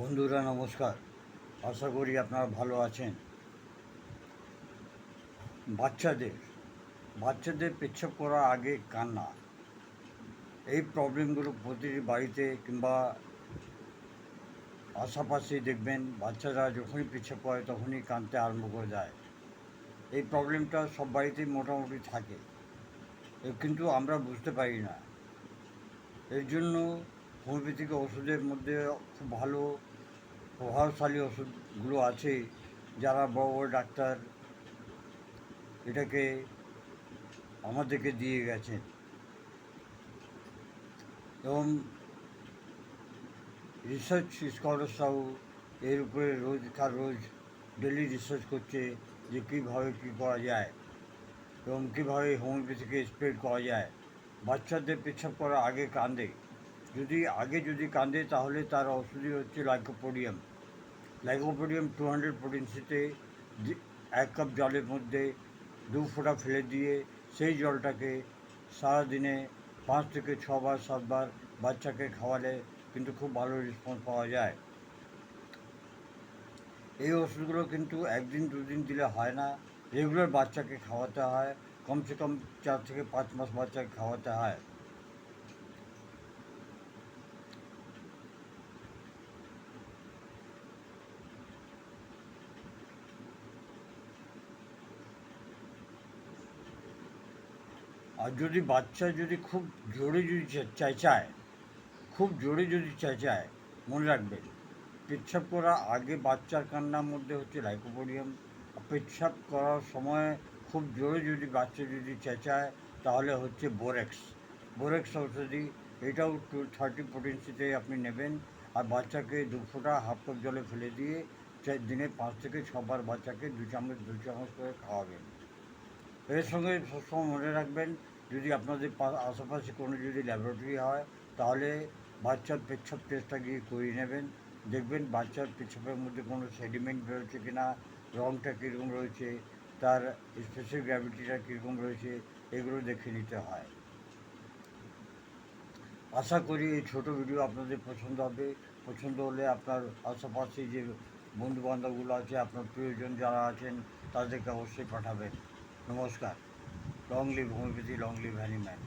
বন্ধুরা, নমস্কার। আশা করি আপনারা ভালো আছেন। বাচ্চাদের বাচ্চাদের পেচ্ছাপ করার আগে কান্না এই প্রবলেমগুলো প্রতিটি বাড়িতে কিংবা আশাপাশে দেখবেন, বাচ্চারা যখনই পেচ্ছাপ করে তখনই কাঁদতে আরম্ভ করে দেয়। এই প্রবলেমটা সব বাড়িতেই মোটামুটি থাকে। কিন্তু আমরা বুঝতে পারি না। এর জন্য হোমিওপ্যাথিক ওষুধের মধ্যে খুব ভালো প্রভাবশালী ওষুধগুলো আছে, যারা বড় বড় ডাক্তার এটাকে আমাদেরকে দিয়ে গেছেন। এবং রিসার্চ স্কলারসরাও এর উপরে রোজকার রোজ ডেলি রিসার্চ করছে যে কীভাবে কী করা যায় এবং কীভাবে হোমিওপ্যাথিকে স্প্রেড করা যায়। বাচ্চাদের পেছাব করার আগে কান্দে যদি আগে যদি কাঁদে তাহলে তার ওষুধই হচ্ছে লাইকোপোডিয়াম। লাইকোপোডিয়াম টু হান্ড্রেড পোটেন্সিতে এক কাপ জলের মধ্যে দু ফোঁটা ফেলে দিয়ে সেই জলটাকে সারাদিনে পাঁচ থেকে ছবার সাতবার বাচ্চাকে খাওয়ালে কিন্তু খুব ভালো রেসপন্স পাওয়া যায়। এই ওষুধগুলো কিন্তু একদিন দুদিন দিলে হয় না। রেগুলার বাচ্চাকে খাওয়াতে হয়। কমসে কম চার থেকে পাঁচ মাস বাচ্চাকে খাওয়াতে হয়। আর যদি বাচ্চা যদি খুব জোরে যদি চেঁচায়, খুব জোরে যদি চেঁচায়, মনে রাখবেন, পেচ্ছাপ করার আগে বাচ্চার কান্নার মধ্যে হচ্ছে লাইকোপোডিয়াম। পেচ্ছাপ করার সময় খুব জোরে যদি বাচ্চা যদি চেঁচায়, তাহলে হচ্ছে বোরেক্স। বোরেক্স ঔষধি, এটাও টু থার্টি পোটেন্সিতে আপনি নেবেন। আর বাচ্চাকে দু ফোঁটা হাফ কাপ জলে ফেলে দিয়ে দিনে পাঁচ থেকে ছবার বাচ্চাকে দু চামচ দু চামচ করে খাওয়াবেন। এর সঙ্গে সবসময় মনে রাখবেন, যদি আপনাদের আশেপাশে কোনো যদি ল্যাবরেটরি হয়, তাহলে বাচ্চার পেচ্ছাপ টেস্টটা গিয়ে করিয়ে নেবেন। দেখবেন বাচ্চার পেচ্ছাপের মধ্যে কোনো সেডিমেন্ট বেরোচ্ছে কি না রঙটা কীরকম রয়েছে, তার স্পেশাল গ্র্যাভিটিটা কীরকম রয়েছে, এগুলো দেখে নিতে হয়। আশা করি এই ছোটো ভিডিও আপনাদের পছন্দ হবে। পছন্দ হলে আপনার আশেপাশে যে বন্ধু বান্ধবগুলো আছে, আপনার প্রিয়জন যারা আছেন, তাদেরকে অবশ্যই পাঠাবেন। নমস্কার long live homeopathy long live Hahnemann